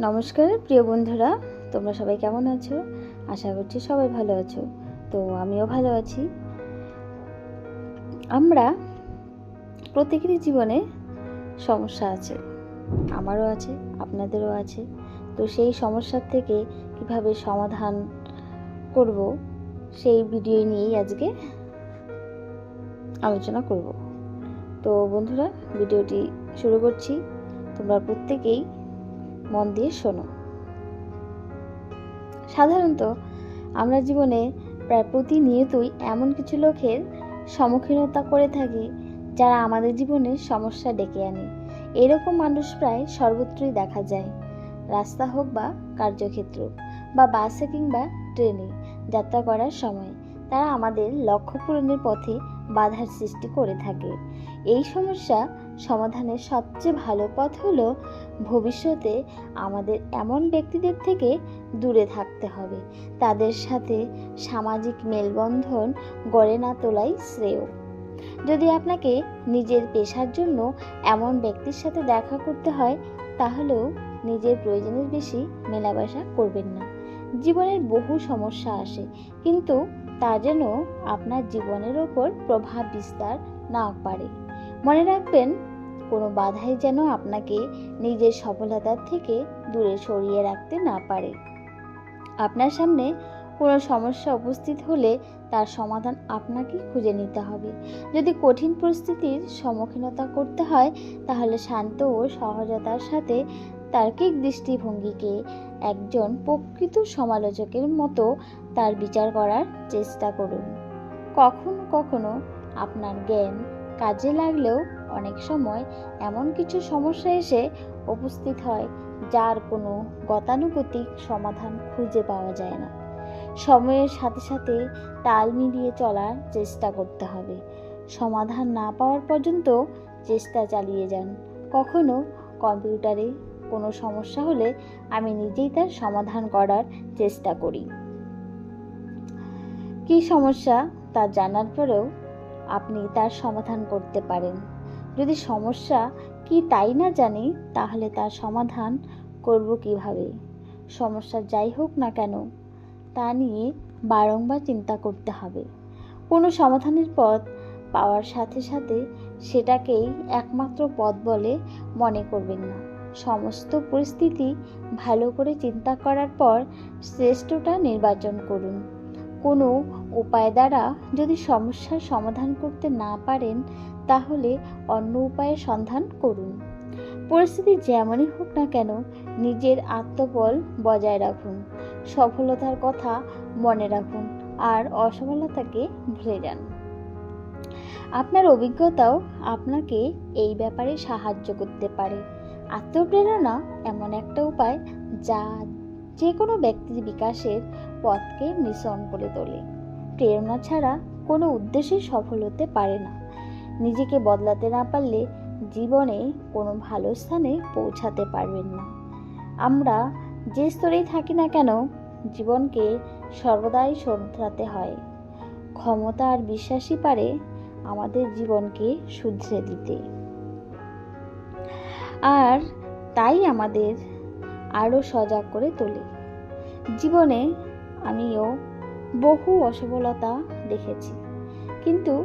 নমস্কার, প্রিয় বন্ধুরা, তোমরা সবাই কেমন আছো? আশা করছি সবাই ভালো আছো। তো আমিও ভালো আছি। আমরা প্রত্যেকেরই জীবনে সমস্যা আছে, আমারও আছে, আপনাদেরও আছে। তো সেই সমস্যার থেকে কীভাবে সমাধান করব, সেই ভিডিও নিয়েই আজকে আলোচনা করব। তো বন্ধুরা ভিডিওটি শুরু করছি। তোমরা প্রত্যেকেই মন দিয়ে শোনো। সাধারণত আমরা জীবনে প্রায় প্রতিনিয়তই এমন কিছু লোকের সম্মুখীনতা করে থাকি, যারা আমাদের জীবনে সমস্যা ডেকে আনে। এরকম মানুষ প্রায় সর্বত্রই দেখা যায়। রাস্তা হোক বা কার্যক্ষেত্র বা বাসে কিংবা ট্রেনে যাত্রা করার সময়, তারা আমাদের লক্ষ্য পূরণের পথে বাধার সৃষ্টি করে থাকে। এই সমস্যা সমাধানের সবচেয়ে ভালো পথ হলো ভবিষ্যতে আমাদের এমন ব্যক্তিদের থেকে দূরে থাকতে হবে। তাদের সাথে সামাজিক মেলবন্ধন গড়ে না তোলাই শ্রেয়। যদি আপনাকে নিজের পেশার জন্য এমন ব্যক্তির সাথে দেখা করতে হয়, তাহলেও নিজের প্রয়োজনের বেশি মেলামেশা করবেন না। জীবনের বহু সমস্যা আসে, কিন্তু তা যেন আপনার জীবনের ওপর প্রভাব বিস্তার না পারে মনে রাখবেন, কোনো বাধাই যেন আপনাকে নিজের সফলতার থেকে দূরে সরিয়ে রাখতে না পারে। আপনার সামনে কোনো সমস্যা উপস্থিত হলে তার সমাধান আপনাকে খুঁজে নিতে হবে। যদি কঠিন পরিস্থিতির সম্মুখীনতা করতে হয়, তাহলে শান্ত ও সহজতার সাথে তার্কিক দৃষ্টিভঙ্গিকে একজন প্রকৃত সমালোচকের মতো তার বিচার করার চেষ্টা করুন। কখনো কখনো আপনার জ্ঞান কাজে লাগলেও অনেক সময় এমন কিছু সমস্যা এসে উপস্থিত হয়, যার কোনো গতানুগতিক সমাধান খুঁজে পাওয়া যায় না। সময়ের সাথে সাথে তাল মিলিয়ে চলার চেষ্টা করতে হবে। সমাধান না পাওয়ার পর্যন্ত চেষ্টা চালিয়ে যান। কখনো কম্পিউটারে কোনো সমস্যা হলে আমি নিজেই তার সমাধান করার চেষ্টা করি। কী সমস্যা তা জানার পরেও আপনি তার সমাধান করতে পারেন। যদি সমস্যা কি তাই না জানি, তাহলে তার সমাধান করব কীভাবে? সমস্যা যাই হোক না কেন, তা নিয়ে বারংবার চিন্তা করতে হবে। কোনো সমাধানের পথ পাওয়ার সাথে সাথে সেটাকেই একমাত্র পথ বলে মনে করবেন না। সমস্ত পরিস্থিতি ভালো করে চিন্তা করার পর শ্রেষ্ঠটা নির্বাচন করুন। কোনো উপায় দ্বারা যদি সমস্যার সমাধান করতে না পারেন, তাহলে অন্য উপায়ের সন্ধান করুন। পরিস্থিতি যেমনই হোক না কেন, নিজের আত্মবল বজায় রাখুন। সফলতার কথা মনে রাখুন আর অসফলতাকে ভুলে যান। আপনার অভিজ্ঞতাও আপনাকে এই ব্যাপারে সাহায্য করতে পারে। আত্মপ্রেরণা এমন একটা উপায় যা যে কোনো ব্যক্তির বিকাশের পথকে মিশ্রণ করে তোলে। প্রেরণা ছাড়া কোনো উদ্দেশ্যে সফল হতে পারে না। নিজেকে বদলাতে না পারলে জীবনে কোনো ভালো স্থানে পৌঁছাতে পারবেন না। আমরা যে স্তরেই থাকি না কেন, জীবনকে সর্বদাই শোধরাতে হয়। ক্ষমতা আর বিশ্বাসই পারে আমাদের জীবনকে শুধরে দিতে। আর তাই আমাদের আরও সজাগ করে তোলে। জীবনে আমিও বহু অসফলতা দেখেছি। কিন্তু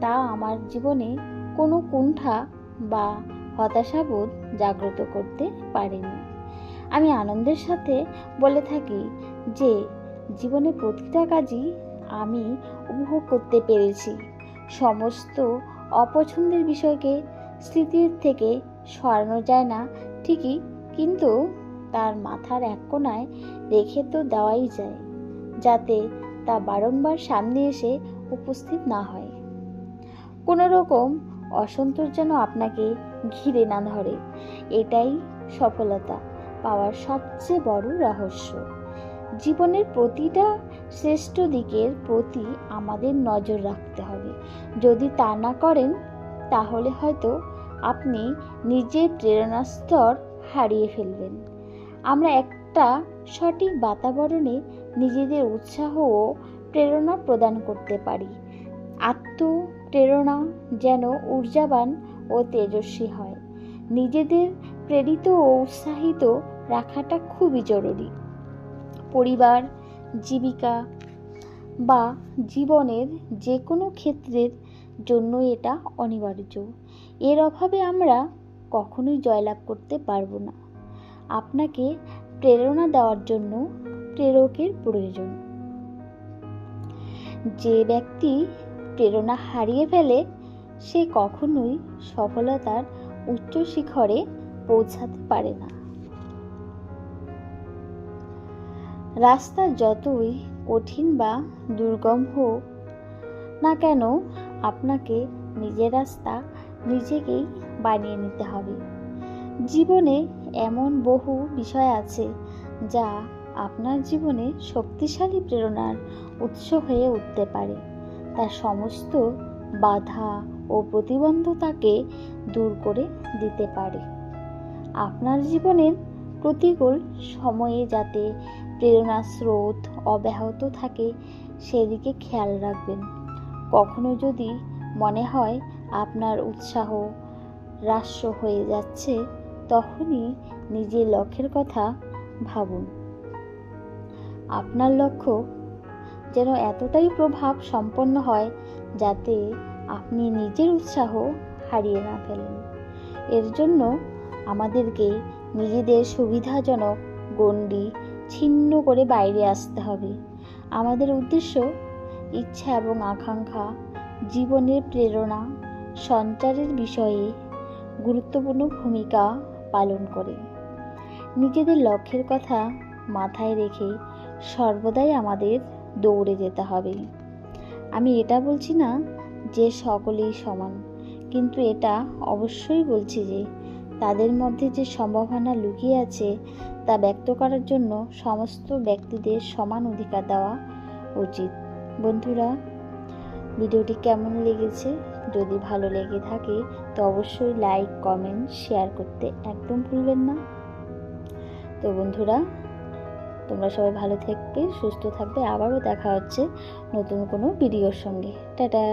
তা আমার জীবনে কোনো কুণ্ঠা বা হতাশাবোধ জাগ্রত করতে পারেনি। আমি আনন্দের সাথে বলে থাকি যে, জীবনে প্রতিটা কাজই আমি উপভোগ করতে পেরেছি। সমস্ত অপছন্দের বিষয়কে স্মৃতির থেকে সরানো যায় না ঠিকই, কিন্তু তার মাথার এক কোনায় রেখে তো দেওয়াই যায়। যাতে তা বারংবার সামনে এসে উপস্থিত না হয়। কোনো রকম অসন্তোষ যেন আপনাকে ঘিরে না ধরে। এটাই সফলতা, পাওয়ার সবচেয়ে বড় রহস্য। জীবনের প্রতিটা শ্রেষ্ঠ দিকের প্রতি আমাদের নজর রাখতে হবে। যদি তা না করেন, তাহলে হয়তো আপনি নিজের প্রেরণার স্তর হারিয়ে ফেলবেন। আমরা একটা সঠিক বাতাবরণে নিজেদের উৎসাহ ও প্রেরণা প্রদান করতে পারি। আত্মপ্রেরণা যেন ঊর্জাবান ও তেজস্বী হয়। নিজেদের প্রেরিত ও উৎসাহিত রাখাটা খুবই জরুরি। পরিবার, জীবিকা বা জীবনের যে কোনো ক্ষেত্রের জন্য এটা অনিবার্য। এর অভাবে আমরা কখনোই জয়লাভ করতে পারব না। আপনাকে প্রেরণা দেওয়ার জন্য প্রেরকের প্রয়োজন। যে ব্যক্তি প্রেরণা হারিয়ে ফেলে, সে কখনোই সফলতার উচ্চ শিখরে পৌঁছাতে পারে না। রাস্তা যতই কঠিন বা দুর্গম হোক, না কেন আপনাকে নিজের রাস্তা নিজেকেই বানিয়ে নিতে হবে। জীবনে এমন বহু বিষয় আছে যা আপনার জীবনে শক্তিশালী প্রেরণার উৎস হয়ে উঠতে পারে। তার সমস্ত বাধা ও প্রতিবন্ধতাকে দূর করে দিতে পারে। আপনার জীবনের প্রতিকূল সময়ে যাতে প্রেরণার স্রোত অব্যাহত থাকে, সেদিকে খেয়াল রাখবেন। কখনো যদি মনে হয় আপনার উৎসাহ হ্রাস্য হয়ে যাচ্ছে, তখনই নিজের লক্ষ্যের কথা ভাবুন। আপনার লক্ষ্য যেন এতটাই প্রভাব সম্পন্ন হয় যাতে আপনি নিজের উৎসাহ হারিয়ে না ফেলেন। এর জন্য আমাদেরকে নিজেদের সুবিধাজনক গণ্ডি ছিন্ন করে বাইরে আসতে হবে। আমাদের উদ্দেশ্য ইচ্ছা এবং আকাঙ্ক্ষা, জীবনের প্রেরণা, সঞ্চারের বিষয়ে গুরুত্বপূর্ণ ভূমিকা পালন করে। নিজেদের লক্ষ্যের কথা মাথায় রেখে সর্বদাই আমাদের দৌড়ে যেতে হবে। আমি এটা বলছি না যে সকলেই সমান, কিন্তু এটা অবশ্যই বলছি যে তাদের মধ্যে যে সম্ভাবনা লুকিয়ে আছে তা ব্যক্ত করার জন্য সমস্ত ব্যক্তিদের সমান অধিকার দেওয়া উচিত। বন্ধুরা, ভিডিওটি কেমন লেগেছে? যদি ভালো লেগে থাকে, তো অবশ্যই লাইক, কমেন্ট, শেয়ার করতে একদম ভুলবেন না। তো বন্ধুরা তোমরা সবাই ভালো থাকবে সুস্থ থাকবে। আবারও দেখা হচ্ছে নতুন কোনো ভিডিওর সঙ্গে। টাটা!